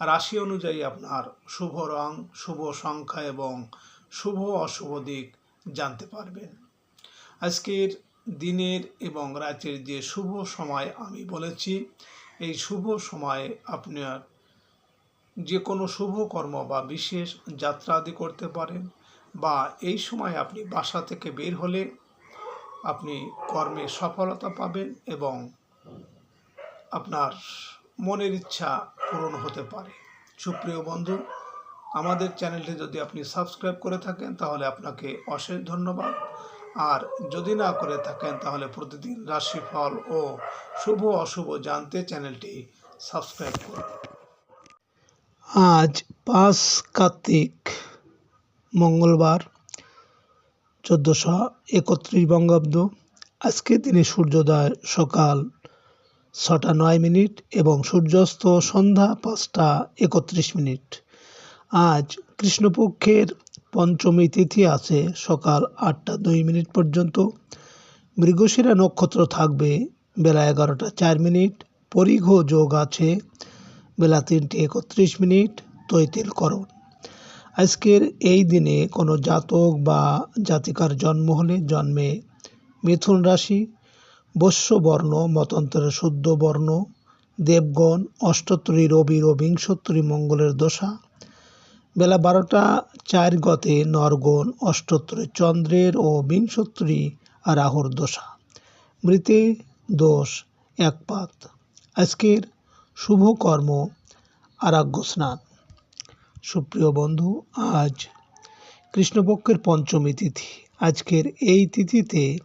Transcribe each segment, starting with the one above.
রাশি অনুযায়ী আপনার শুভ রং, শুভ সংখ্যা এবং শুভ অশুভ দিক জানতে পারবেন। আজকের দিনের এবং রাতের যে শুভ সময় আমি বলেছি, এই শুভ সময়ে আপনার যে কোনো শুভ কর্ম বা বিশেষ যাত্রা আদি করতে পারেন বা এই সময় আপনি বাসা থেকে বের হলে আপনি কর্মে সফলতা পাবেন এবং আপনার মনের ইচ্ছা পূরণ হতে পারে। সুপ্রিয় বন্ধু, আমাদের চ্যানেলটি যদি আপনি সাবস্ক্রাইব করে থাকেন, তাহলে আপনাকে অশেষ ধন্যবাদ। আর যদি না করে থাকেন, তাহলে প্রতিদিন রাশিফল ও শুভ অশুভ জানতে চ্যানেলটি সাবস্ক্রাইব করুন। আজ পাঁচ কার্তিক, মঙ্গলবার, চোদ্দোশো একত্রিশ বঙ্গাব্দ। আজকে দিনে সূর্যোদয় সকাল ছটা নয় মিনিট এবং সূর্যাস্ত সন্ধ্যা পাঁচটা একত্রিশ মিনিট। আজ কৃষ্ণপক্ষের পঞ্চমী তিথি আছে সকাল আটটা দুই মিনিট পর্যন্ত। মৃগশিরা নক্ষত্র থাকবে বেলা এগারোটা চার মিনিট। পরিঘ যোগ আছে বেলা তিনটে একত্রিশ মিনিট। তৈতিলকরণ আজকের এই দিনে কোনো জাতক বা জাতিকার জন্ম হলে জন্মে মিথুন রাশি। বস্য বর্ণ মতান্তরে শুদ্ধ বর্ণ দেবগণ অষ্টোত্তরী রবির ও বিংশোত্তরী মঙ্গলের দশা। বেলা বারোটা, চার গতে নরগণ অষ্টোত্তরী চন্দ্রের ও বিংশোত্তরী রাহুর দশা। মৃতে দোষ একপাত আজকের শুভ কর্ম আরাগ্য স্নান। সুপ্রিয় বন্ধু, আজ কৃষ্ণপক্ষের পঞ্চমী তিথি। আজকের এই তিথিতে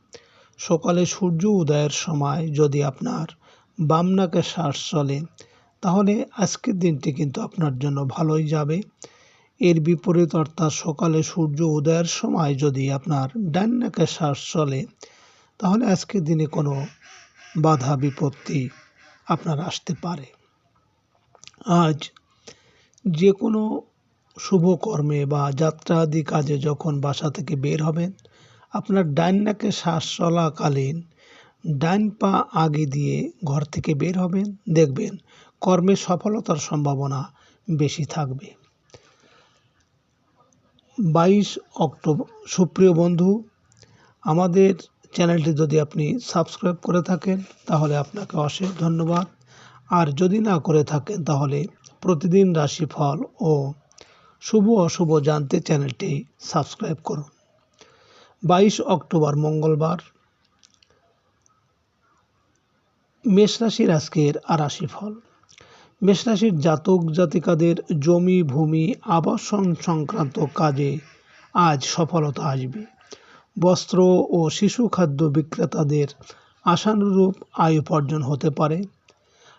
সকালে সূর্য উদয়ের সময় যদি আপনার বাম নাকে শ্বাস চলে, তাহলে আজকের দিনটি কিন্তু আপনার জন্য ভালোই যাবে। এর বিপরীত অর্থাৎ সকালে সূর্য উদয়ের সময় যদি আপনার ডান নাকে শ্বাস চলে, তাহলে আজকের দিনে কোনো বাধা বিপত্তি আপনার আসতে পারে। আজ যে কোনো শুভ কর্মে বা যাত্রা আদি কাজে যখন বাসা থেকে বের হবেন আপনার ডান নাকে শ্বাস চলাকালীন ডান পা আগে দিয়ে ঘর থেকে বের হবেন। দেখবেন কর্মে সফলতার সম্ভাবনা বেশি থাকবে। বাইশ অক্টোবর সুপ্রিয় বন্ধু, আমাদের চ্যানেলটি যদি আপনি সাবস্ক্রাইব করে থাকেন, তাহলে আপনাকে অশেষ ধন্যবাদ। আর যদি না করে থাকেন, তাহলে প্রতিদিন রাশিফল ও শুভ অশুভ জানতে চ্যানেলটি সাবস্ক্রাইব করুন। বাইশ অক্টোবর, মঙ্গলবার। মেষ রাশির আজকের আরাশি ফল। মেষ রাশির জাতক জাতিকাদের জমি, ভূমি, আবাসন সংক্রান্ত কাজে আজ সফলতা আসবে। বস্ত্র ও শিশু খাদ্য বিক্রেতাদের আশানুরূপ আয় উপার্জন হতে পারে।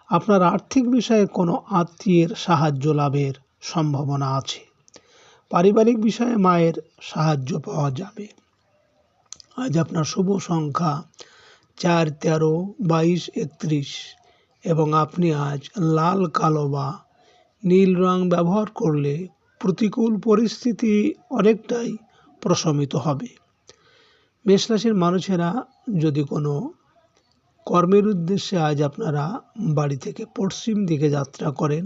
আপনার আর্থিক বিষয়ে কোনো আত্মীয়ের সাহায্য লাভের সম্ভাবনা আছে। পারিবারিক বিষয়ে মায়ের সাহায্য পাওয়া যাবে। আজ আপনার শুভ সংখ্যা চার, তেরো, বাইশ, একত্রিশ এবং আপনি আজ লাল, কালো বা নীল রং ব্যবহার করলে প্রতিকূল পরিস্থিতি অনেকটাই প্রশমিত হবে। মেষরাশির মানুষেরা যদি কোনো কর্মের উদ্দেশ্যে আজ আপনারা বাড়ি থেকে পশ্চিম দিকে যাত্রা করেন,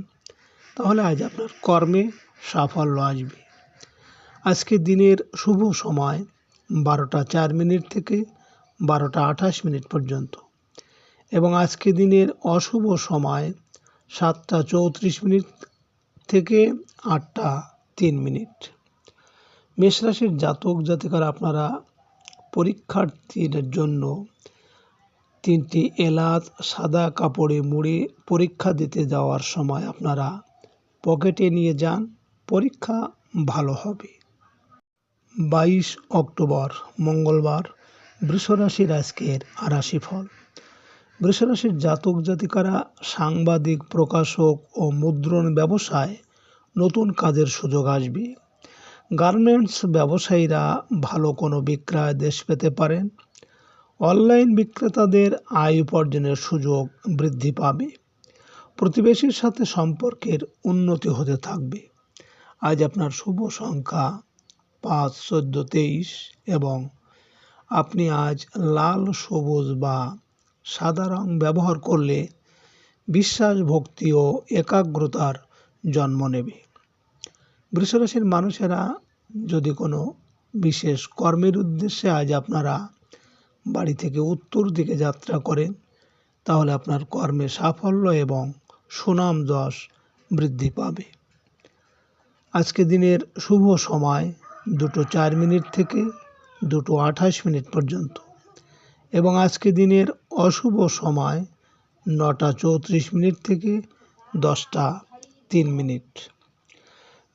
তাহলে আজ আপনার কর্মে সাফল্য আসবে। আজকে দিনের শুভ সময় বারোটা চার মিনিট থেকে বারোটা আঠাশ মিনিট পর্যন্ত। এবং আজকে দিনের অশুভ সময় সাতটা চৌত্রিশ মিনিট থেকে আটটা তিন মিনিট। মেষরাশির জাতক জাতিকার আপনারা পরীক্ষার্থীদের জন্য তিনটি এলাচ, সাদা কাপড়ে মুড়ে পরীক্ষা দিতে যাওয়ার সময় আপনারা পকেটে নিয়ে যান, পরীক্ষা ভালো হবে। বাইশ অক্টোবর, মঙ্গলবার, বৃষরাশির আজকের আরাশি ফল বৃষরাশির জাতক জাতিকারা, সাংবাদিক, প্রকাশক ও মুদ্রণ ব্যবসায় নতুন কাজের সুযোগ আসবে। গার্মেন্টস ব্যবসায়ীরা ভালো কোনো বিক্রয় দেশ পেতে পারেন। অনলাইন বিক্রেতাদের আয় উপার্জনের সুযোগ বৃদ্ধি পাবে। প্রতিবেশীর সাথে সম্পর্কের উন্নতি হতে থাকবে। আজ আপনার শুভ সংখ্যা পাঁচ, চোদ্দ, তেইশ এবং আপনি আজ লাল, সবুজ বা সাদা রং ব্যবহার করলে বিশ্বাস, ভক্তি ও একাগ্রতার জন্ম নেবে। বৃষরাশির মানুষেরা যদি কোনো বিশেষ কর্মের উদ্দেশ্যে আজ আপনারা বাড়ি থেকে উত্তর দিকে যাত্রা করেন, তাহলে আপনার কর্মে সাফল্য এবং সুনাম যশ বৃদ্ধি পাবে। আজকে দিনের শুভ সময়। দুটো চার মিনিট থেকে দুটো আঠাশ মিনিট পর্যন্ত। এবং আজকে দিনের অশুভ সময় নটা চৌত্রিশ মিনিট থেকে দশটা তিন মিনিট।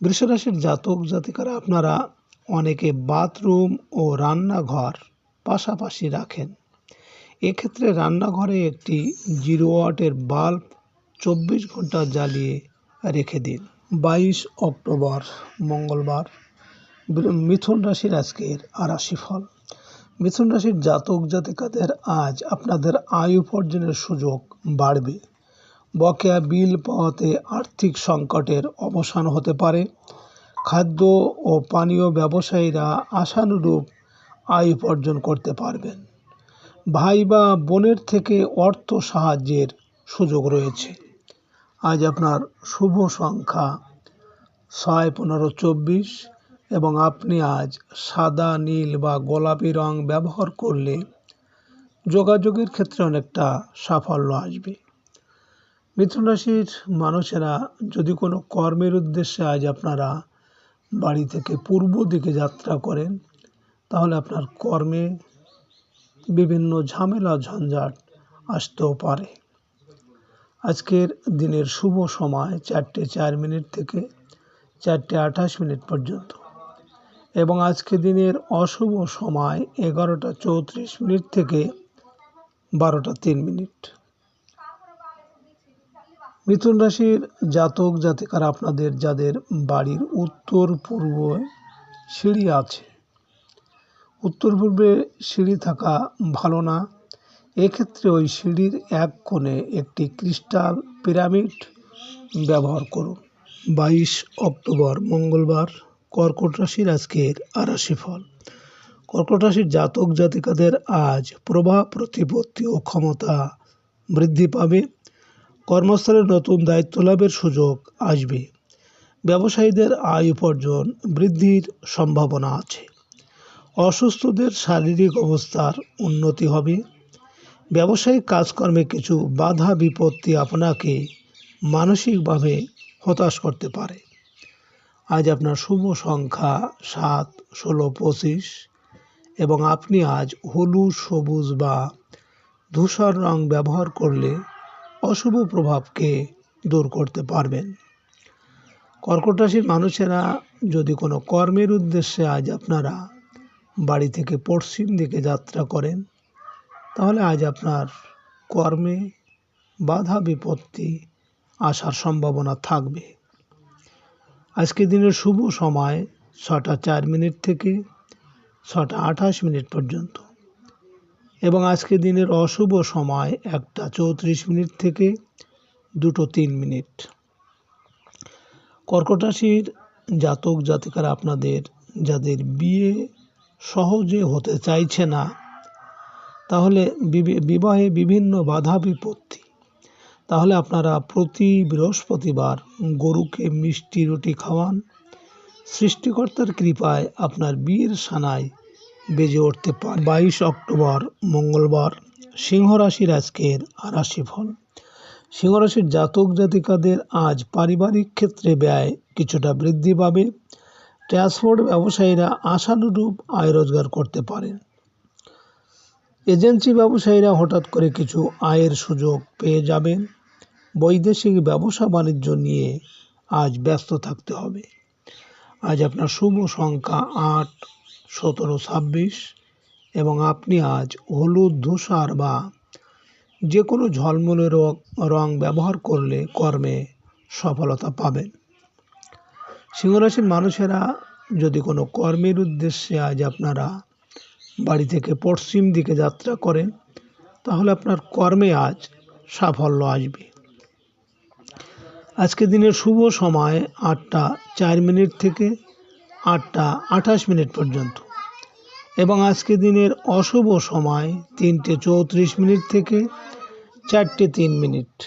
বৃষরাশির জাতক জাতিকারা আপনারা অনেকে বাথরুম ও রান্নাঘর পাশাপাশি রাখেন। এক্ষেত্রে রান্নাঘরে একটি জিরো ওয়াটের বাল্ব চব্বিশ ঘণ্টা জ্বালিয়ে রেখে দিন। বাইশ অক্টোবর মঙ্গলবার। মিথুন রাশির আজকের আর ফল মিথুন রাশির জাতক জাতিকাদের আজ আপনাদের আয় উপার্জনের সুযোগ বাড়বে। বকেয়া বিল পাওয়াতে আর্থিক সংকটের অবসান হতে পারে। খাদ্য ও পানীয় ব্যবসায়ীরা আশানুরূপ আয় উপার্জন করতে পারবেন। ভাই বা বোনের থেকে অর্থ সাহায্যের সুযোগ রয়েছে। আজ আপনার শুভ সংখ্যা ছয়, পনেরো, চব্বিশ। এবং আপনি আজ সাদা, নীল বা গোলাপি রং ব্যবহার করলে যোগাযোগের ক্ষেত্রে অনেকটা সাফল্য আসবে। মিথুন রাশির মানুষেরা যদি কোনো কর্মের উদ্দেশ্যে আজ আপনারা বাড়ি থেকে পূর্ব দিকে যাত্রা করেন, তাহলে আপনার কর্মে বিভিন্ন ঝামেলা, ঝঞ্ঝাট আসতেও পারে। আজকের দিনের শুভ সময় চারটে চার মিনিট থেকে চারটে আঠাশ মিনিট পর্যন্ত। এবং আজকে দিনের অশুভ সময় এগারোটা চৌত্রিশ মিনিট থেকে বারোটা তিন মিনিট। মিথুন রাশির জাতক জাতিকার আপনাদের, যাদের বাড়ির উত্তর পূর্ব সিঁড়ি আছে, উত্তর পূর্বে সিঁড়ি থাকা ভালো না। এক্ষেত্রে ওই সিঁড়ির এক কোণে একটি ক্রিস্টাল পিরামিড ব্যবহার করুন। বাইশ অক্টোবর মঙ্গলবার। কর্কট রাশির আজকের আরাশি ফল কর্কট রাশির জাতক জাতিকাদের আজ প্রভাব, প্রতিপত্তি ও ক্ষমতা বৃদ্ধি পাবে। কর্মস্থলে নতুন দায়িত্ব লাভের সুযোগ আসবে। ব্যবসায়ীদের আয় উপার্জন বৃদ্ধির সম্ভাবনা আছে। অসুস্থদের শারীরিক অবস্থার উন্নতি হবে। ব্যবসায়িক কাজকর্মে কিছু বাধা বিপত্তি আপনাকে মানসিকভাবে হতাশ করতে পারে। আজ আপনার শুভ সংখ্যা সাত, ষোলো, পঁচিশ এবং আপনি আজ হলুদ সবুজ বা ধূসর রং ব্যবহার করলে অশুভ প্রভাবকে দূর করতে পারবেন। কর্কট রাশির মানুষেরা যদি কোনো কর্মের উদ্দেশ্যে আজ আপনারা বাড়ি থেকে পশ্চিম দিকে যাত্রা করেন, তাহলে আজ আপনার কর্মে বাধা বিপত্তি আসার সম্ভাবনা থাকবে। আজকে দিনের শুভ সময় ছটা চার মিনিট থেকে ছটা আঠাশ মিনিট পর্যন্ত। এবং আজকে দিনের অশুভ সময় একটা চৌত্রিশ মিনিট থেকে দুটো তিন মিনিট। কর্কট রাশির জাতক জাতিকারা আপনাদের, যাদের বিয়ে সহজে হতে চাইছে না, তাহলে বিবাহে বিভিন্ন বাধা বিপত্তি তাহলে আপনারা প্রতি বৃহস্পতিবার গরুকে মিষ্টি রুটি খাওয়ান। সৃষ্টিকর্তার কৃপায় আপনার বিয়ের সানায় বেজে উঠতে পারে। বাইশ অক্টোবর, মঙ্গলবার সিংহ রাশির আজকের রাশি ফল সিংহরাশির জাতক জাতিকাদের আজ পারিবারিক ক্ষেত্রে ব্যয় কিছুটা বৃদ্ধি পাবে। ট্রান্সপোর্ট ব্যবসায়ীরা আশানুরূপ আয় রোজগার করতে পারেন। এজেন্সি ব্যবসায়ীরা হঠাৎ করে কিছু আয়ের সুযোগ পেয়ে যাবেন। বৈদেশিক ব্যবসা বাণিজ্য নিয়ে আজ ব্যস্ত থাকতে হবে। আজ আপনার শুভ সংখ্যা আট, সতেরো, ছাব্বিশ এবং আপনি আজ হলুদ, ধূসার বা যে কোনো ঝলমলে রং ব্যবহার করলে কর্মে সফলতা পাবেন। সিংহরাশির মানুষেরা যদি কোনো কর্মের উদ্দেশ্যে আজ আপনারা বাড়ি থেকে পশ্চিম দিকে যাত্রা করেন, তাহলে আপনার কর্মে আজ সাফল্য আসবে। আজকে দিনের শুভ সময় আটটা চার মিনিট থেকে আটটা আঠাশ মিনিট পর্যন্ত এবং আজকে দিনের অশুভ সময় তিনটে চৌত্রিশ মিনিট থেকে চারটে তিন মিনিট।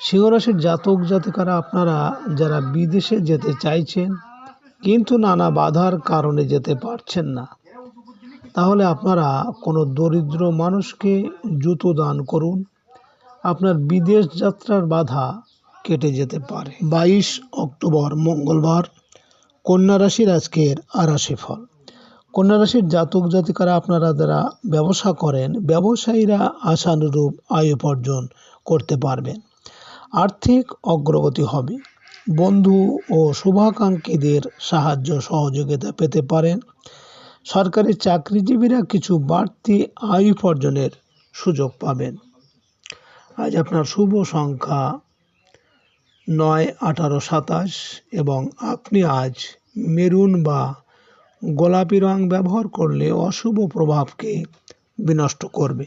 সিংহরাশির জাতক জাতিকারা, আপনারা যারা বিদেশে যেতে চাইছেন কিন্তু নানা বাধার কারণে যেতে পারছেন না। তাহলে আপনারা কোনো দরিদ্র মানুষকে জুতো দান করুন। আপনার বিদেশ যাত্রার বাধা কেটে যেতে পারে। বাইশ অক্টোবর, মঙ্গলবার, কন্যা রাশির আজকের আরাশি ফল। কন্যা রাশির জাতক জাতিকারা আপনারা যারা ব্যবসা করেন, ব্যবসায়ীরা আশানুরূপ আয় উপার্জন করতে পারবেন। আর্থিক অগ্রগতি হবে। বন্ধু ও শুভাকাঙ্ক্ষীদের সাহায্য সহযোগিতা পেতে পারেন। সরকারি চাকরিজীবীরা কিছু বাড়তি আয় উপার্জনের সুযোগ পাবেন। আজ আপনার শুভ সংখ্যা নয়, আঠারো, সাতাশ এবং আপনি আজ মেরুন বা গোলাপি রং ব্যবহার করলে অশুভ প্রভাবকে বিনষ্ট করবে।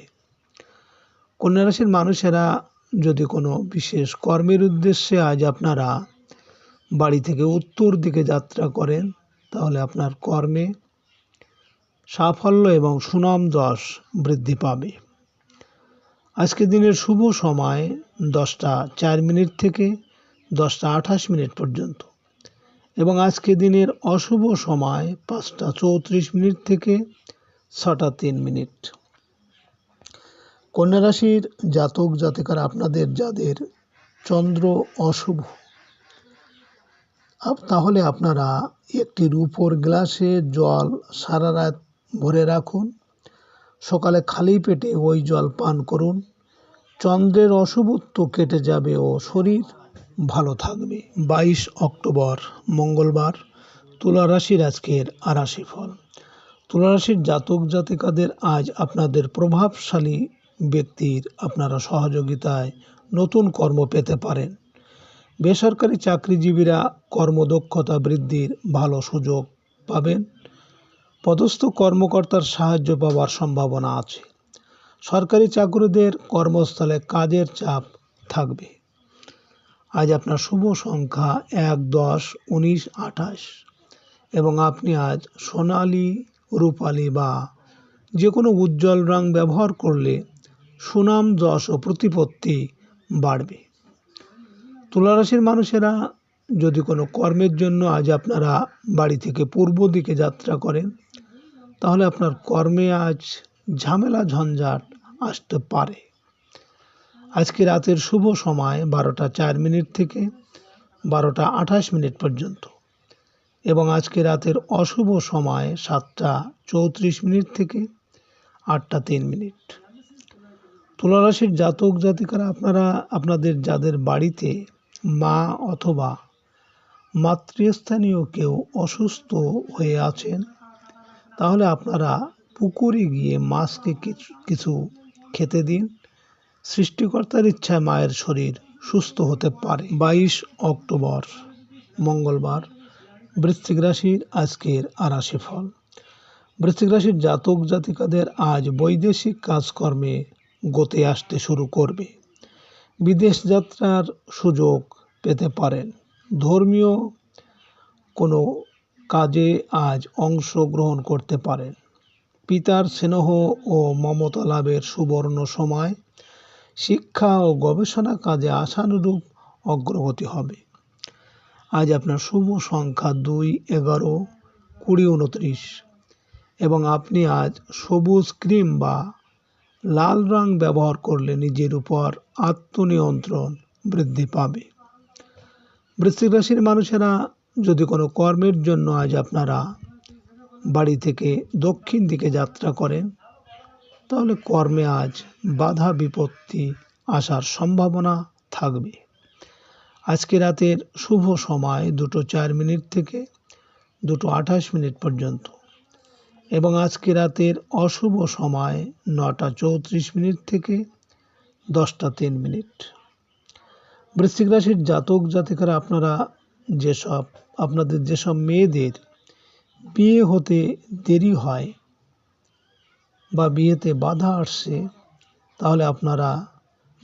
কন্যা রাশির মানুষেরা যদি কোনো বিশেষ কর্মের উদ্দেশ্যে আজ আপনারা বাড়ি থেকে উত্তর দিকে যাত্রা করেন, তাহলে আপনার কর্মে সাফল্য এবং সুনাম যশ বৃদ্ধি পাবে। আজকে দিনের শুভ সময় দশটা চার মিনিট থেকে দশটা আঠাশ মিনিট পর্যন্ত। এবং আজকে দিনের অশুভ সময় পাঁচটা চৌত্রিশ মিনিট থেকে ছটা তিন মিনিট। কন্যা রাশির জাতক জাতিকার আপনাদের যাদের চন্দ্র অশুভ তাহলে আপনারা একটি রূপোর গ্লাসে জল সারা রাত ভরে রাখুন। সকালে খালি পেটে ওই জল পান করুন। চন্দ্রের অশুভত্ব কেটে যাবে ও শরীর ভালো থাকবে। বাইশ অক্টোবর, মঙ্গলবার, তুলারাশির আজকের আরাশি ফল। তুলারাশির জাতক জাতিকাদের আজ আপনাদের প্রভাবশালী ব্যক্তির আপনারা সহযোগিতায় নতুন কর্ম পেতে পারেন। বেসরকারি চাকরিজীবীরা কর্মদক্ষতা বৃদ্ধির ভালো সুযোগ পাবেন। পদস্থ কর্মকর্তার সাহায্য পাওয়ার সম্ভাবনা আছে। সরকারি চাকরিদের কর্মস্থলে কাজের চাপ থাকবে। আজ আপনার শুভ সংখ্যা এক দশ উনিশ আঠাশ এবং আপনি আজ সোনালি, রূপালি বা যে কোনো উজ্জ্বল রং ব্যবহার করলে সুনাম, যশ ও প্রতিপত্তি বাড়বে। তুলারাশির মানুষেরা যদি কোনো কর্মের জন্য আজ আপনারা বাড়ি থেকে পূর্ব দিকে যাত্রা করেন, তাহলে আপনার কর্মে আজ ঝামেলা ঝঞ্ঝাট আসতে পারে। আজকে রাতের শুভ সময় বারোটা চার মিনিট থেকে বারোটা আঠাশ মিনিট পর্যন্ত এবং আজকে রাতের অশুভ সময় সাতটা চৌত্রিশ মিনিট থেকে আটটা তিন মিনিট। তুলারাশির জাতক জাতিকারা আপনারা আপনাদের যাদের বাড়িতে মা অথবা মাতৃস্থানীয় কেউ অসুস্থ হয়ে আছেন, তাহলে আপনারা পুকুরে গিয়ে মাছকে কিছু খেতে দিন। সৃষ্টিকর্তার ইচ্ছায় মায়ের শরীর সুস্থ হতে পারে। বাইশ অক্টোবর, মঙ্গলবার, বৃশ্চিক রাশির আজকের আরাশি ফল। বৃশ্চিক রাশির জাতক জাতিকাদের আজ বৈদেশিক কাজকর্মে গতে আসতে শুরু করবে। বিদেশ যাত্রার সুযোগ পেতে পারেন। ধর্মীয় কোনো কাজে আজ অংশগ্রহণ করতে পারেন। পিতার স্নেহ ও মমতা লাভের সুবর্ণ সময় শিক্ষা ও গবেষণা কাজে আশানুরূপ অগ্রগতি হবে। আজ আপনার শুভ সংখ্যা দুই, এগারো, কুড়ি উনত্রিশ এবং আপনি আজ সবুজ ক্রিম বা লাল রং ব্যবহার করলে নিজের উপর আত্মনিয়ন্ত্রণ বৃদ্ধি পাবে। বৃশ্চিক রাশির মানুষেরা যদি কোনো কর্মের জন্য আজ আপনারা বাড়ি থেকে দক্ষিণ দিকে যাত্রা করেন, তাহলে কর্মে আজ বাধা বিপত্তি আসার সম্ভাবনা থাকবে। আজকে রাতের শুভ সময় দুটো চার মিনিট থেকে দুটো আঠাশ মিনিট পর্যন্ত। এবং আজকে রাতের অশুভ সময় নটা চৌত্রিশ মিনিট থেকে দশটা তিন মিনিট। বৃশ্চিক রাশির জাতক জাতিকারা আপনারা যেসব, আপনাদের যেসব মেয়েদের বিয়ে হতে দেরি হয় বা বিয়েতে বাধা আসছে, তাহলে আপনারা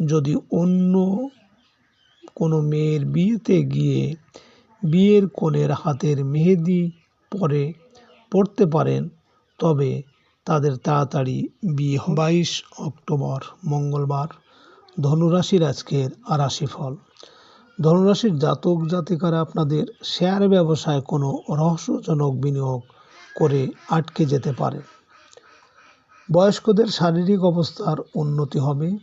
যদি অন্য কোনো মেয়ের বিয়েতে গিয়ে বিয়ের কনের হাতের মেহেদি পরে পড়তে পারেন তবে তাদের তাড়াতাড়ি বিয়ে বাইশ অক্টোবর, মঙ্গলবার, ধনুরাশির আজকের আর রাশিফল ধনুরাশির জাতক জাতিকারা আপনাদের শেয়ার ব্যবসায় কোনো রহস্যজনক বিনিয়োগ করে আটকে যেতে পারে। বয়স্কদের শারীরিক অবস্থার উন্নতি হবে।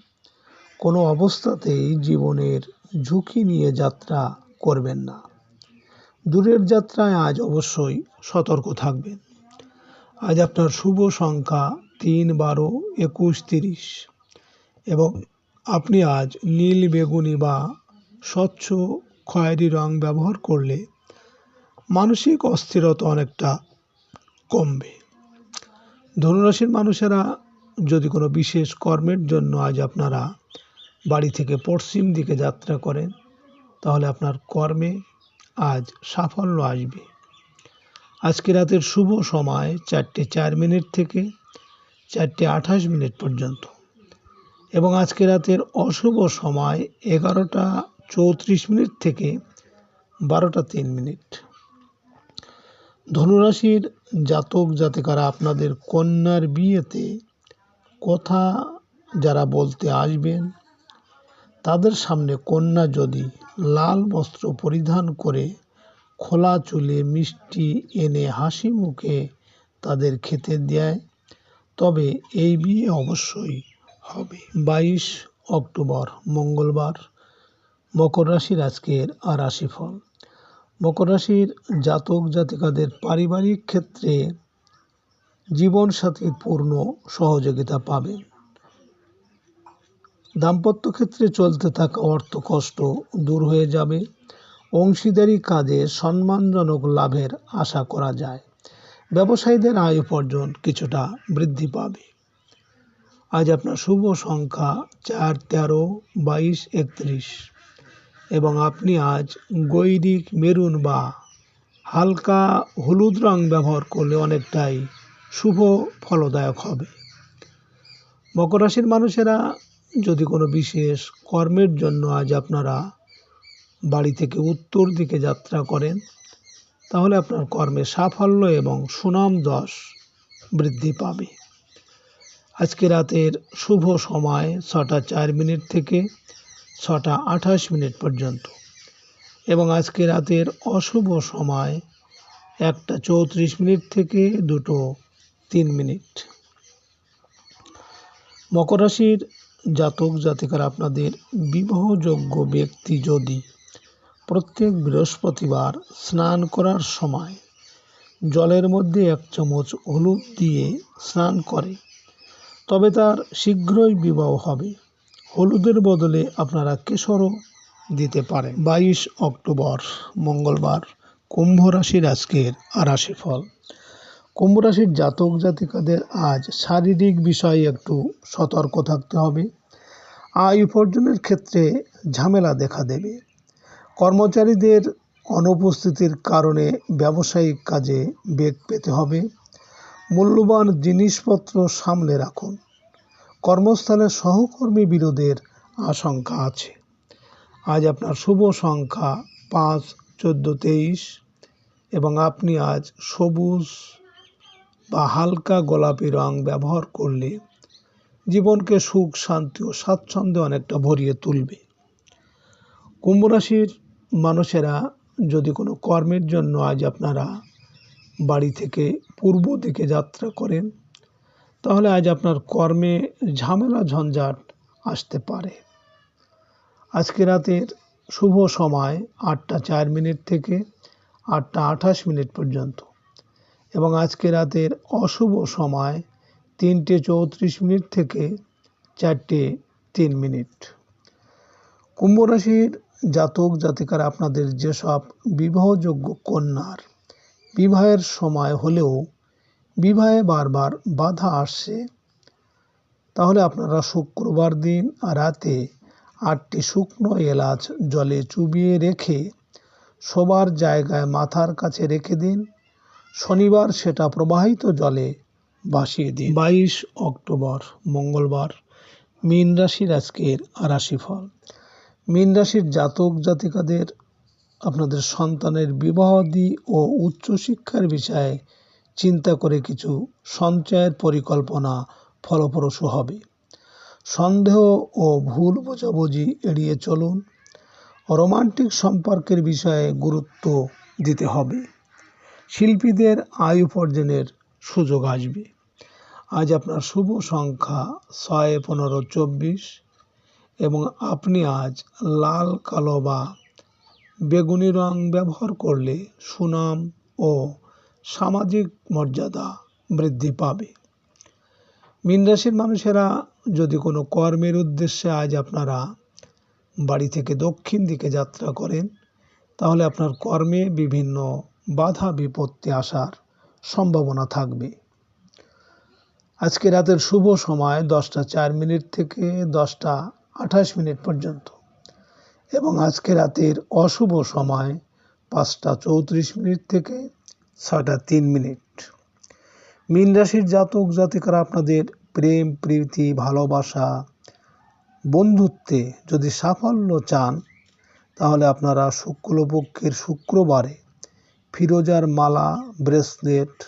কোনো অবস্থাতেই জীবনের ঝুঁকি নিয়ে যাত্রা করবেন না। দূরের যাত্রায় আজ অবশ্যই সতর্ক থাকবেন। আজ আপনার শুভ সংখ্যা তিন বারো একুশ তিরিশ। এবং আপনি আজ নীল বেগুনি বা স্বচ্ছ খয়েরি রং ব্যবহার করলে মানসিক অস্থিরতা অনেকটা কমবে। ধনুরাশির মানুষেরা যদি কোনো বিশেষ কর্মের জন্য আজ আপনারা বাড়ি থেকে পশ্চিম দিকে যাত্রা করেন, তাহলে আপনার কর্মে আজ সাফল্য আসবে। আজকে রাতের শুভ সময় চারটে চার মিনিট থেকে চারটে আঠাশ মিনিট পর্যন্ত। এবং আজকে রাতের অশুভ সময় এগারোটা চৌত্রিশ মিনিট থেকে বারোটা তিন মিনিট। ধনুরাশির জাতক জাতিকারা, আপনাদের কন্যার বিয়েতে কথা যারা বলতে আসবেন, তাদের সামনে কন্যা যদি লাল বস্ত্র পরিধান করে খোলা চুলে মিষ্টি এনে হাসি মুখে তাদের খেতে দেয়। তবে এই বিয়ে অবশ্যই হবে। বাইশ অক্টোবর, মঙ্গলবার। মকর রাশির আজকের আর রাশিফল। মকর রাশির জাতক জাতিকাদের পারিবারিক ক্ষেত্রে জীবনসাথীর পূর্ণ সহযোগিতা পাবেন। দাম্পত্য ক্ষেত্রে চলতে থাকা অর্থ কষ্ট দূর হয়ে যাবে। অংশীদারি কাজে সম্মানজনক লাভের আশা করা যায়। ব্যবসায়ীদের আয় উপার্জন কিছুটা বৃদ্ধি পাবে। আজ আপনার শুভ সংখ্যা চার, তেরো, বাইশ, একত্রিশ। এবং আপনি আজ গৈরিক, মেরুন বা হালকা হলুদ রং ব্যবহার করলে অনেকটাই শুভ ফলদায়ক হবে। মকর রাশির মানুষেরা যদি কোনো বিশেষ কর্মের জন্য আজ আপনারা বাড়ি থেকে উত্তর দিকে যাত্রা করেন, তাহলে আপনার কর্মে সাফল্য এবং সুনাম দশ বৃদ্ধি পাবে। আজকে রাতের শুভ সময় ছটা চার মিনিট থেকে ছটা আঠাশ মিনিট পর্যন্ত। এবং আজকে রাতের অশুভ সময় একটা চৌত্রিশ মিনিট থেকে দুটো তিন মিনিট। মকর রাশির জাতক জাতিকার আপনাদের বিবাহযোগ্য ব্যক্তি যদি প্রত্যেক বৃহস্পতিবার স্নান করার সময় জলের মধ্যে এক চামচ হলুদ দিয়ে স্নান করে। তবে তার শীঘ্রই বিবাহ হবে। হলুদের বদলে আপনারা কেশরও দিতে পারেন। বাইশ অক্টোবর, মঙ্গলবার, কুম্ভ রাশির আজকের আর ফল কুম্ভ রাশির জাতক জাতিকাদের আজ শারীরিক বিষয়ে একটু সতর্ক থাকতে হবে। আয় উপার্জনের ক্ষেত্রে ঝামেলা দেখা দেবে। কর্মচারীদের অনুপস্থিতির কারণে ব্যবসায়িক কাজে বেগ পেতে হবে। মূল্যবান জিনিসপত্র সামলে রাখুন। কর্মস্থলে সহকর্মী বিরোধের আশঙ্কা আছে। আজ আপনার শুভ সংখ্যা পাঁচ, চোদ্দ, তেইশ এবং আপনি আজ সবুজ বা হালকা গোলাপি রং ব্যবহার করলে জীবনকে সুখ, শান্তি ও স্বাচ্ছন্দ্যে অনেকটা ভরিয়ে তুলবে। কুম্ভ রাশির মানুষেরা যদি কোনো কর্মের জন্য আজ আপনারা বাড়ি থেকে পূর্ব দিকে যাত্রা করেন, তাহলে আজ আপনার কর্মে ঝামেলা ঝঞ্ঝাট আসতে পারে। আজকে রাতের শুভ সময় আটটা চার মিনিট থেকে আটটা আঠাশ মিনিট পর্যন্ত এবং আজকে রাতের অশুভ সময় তিনটে চৌত্রিশ মিনিট থেকে চারটে তিন মিনিট। কুম্ভ রাশির জাতক জাতিকারা আপনাদের যেসব বিবাহযোগ্য কন্যার বিবাহের সময় হলেও বিবাহে বারবার বাধা আসছে, তাহলে আপনারা শুক্রবার দিন রাতে আটটি শুকনো এলাচ জলে চুবিয়ে রেখে শোবার জায়গায় মাথার কাছে রেখে দিন। শনিবার সেটা প্রবাহিত জলে ভাসিয়ে দিন। বাইশ অক্টোবর মঙ্গলবার মীন রাশির আজকের রাশিফল। মীন রাশির জাতক জাতিকাদের আপনাদের সন্তানের বিবাহাদি ও উচ্চশিক্ষার বিষয়ে চিন্তা করে কিছু সঞ্চয়ের পরিকল্পনা ফলপ্রসূ হবে। সন্দেহ ও ভুল বোঝাবুঝি এড়িয়ে চলুন। রোমান্টিক সম্পর্কের বিষয়ে গুরুত্ব দিতে হবে। শিল্পীদের আয় উপার্জনের সুযোগ আসবে। আজ আপনার শুভ সংখ্যা ছয়, পনেরো, চব্বিশ। এবং আপনি আজ লাল, কালো বা বেগুনি রং ব্যবহার করলে সুনাম ও সামাজিক মর্যাদা বৃদ্ধি পাবে। মীন রাশির মানুষেরা যদি কোনো কর্মের উদ্দেশ্যে আজ আপনারা বাড়ি থেকে দক্ষিণ দিকে যাত্রা করেন, তাহলে আপনার কর্মে বিভিন্ন বাধা বিপত্তি আসার সম্ভাবনা থাকবে। আজকে রাতের শুভ সময় দশটা চার মিনিট থেকে দশটা আঠাশ মিনিট পর্যন্ত। এবং আজকে রাতের অশুভ সময় পাঁচটা চৌত্রিশ মিনিট থেকে ছয়টা তিন মিনিট। মীন রাশির জাতক জাতিকারা আপনাদের প্রেম, প্রীতি, ভালোবাসা, বন্ধুত্বে যদি সাফল্য চান, তাহলে আপনারা শুক্লপক্ষের শুক্রবারে ফিরোজার মালা, ব্রেসলেট,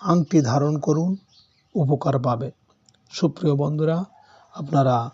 আংটি ধারণ করুন, উপকার পাবে সুপ্রিয় বন্ধুরা, আপনারা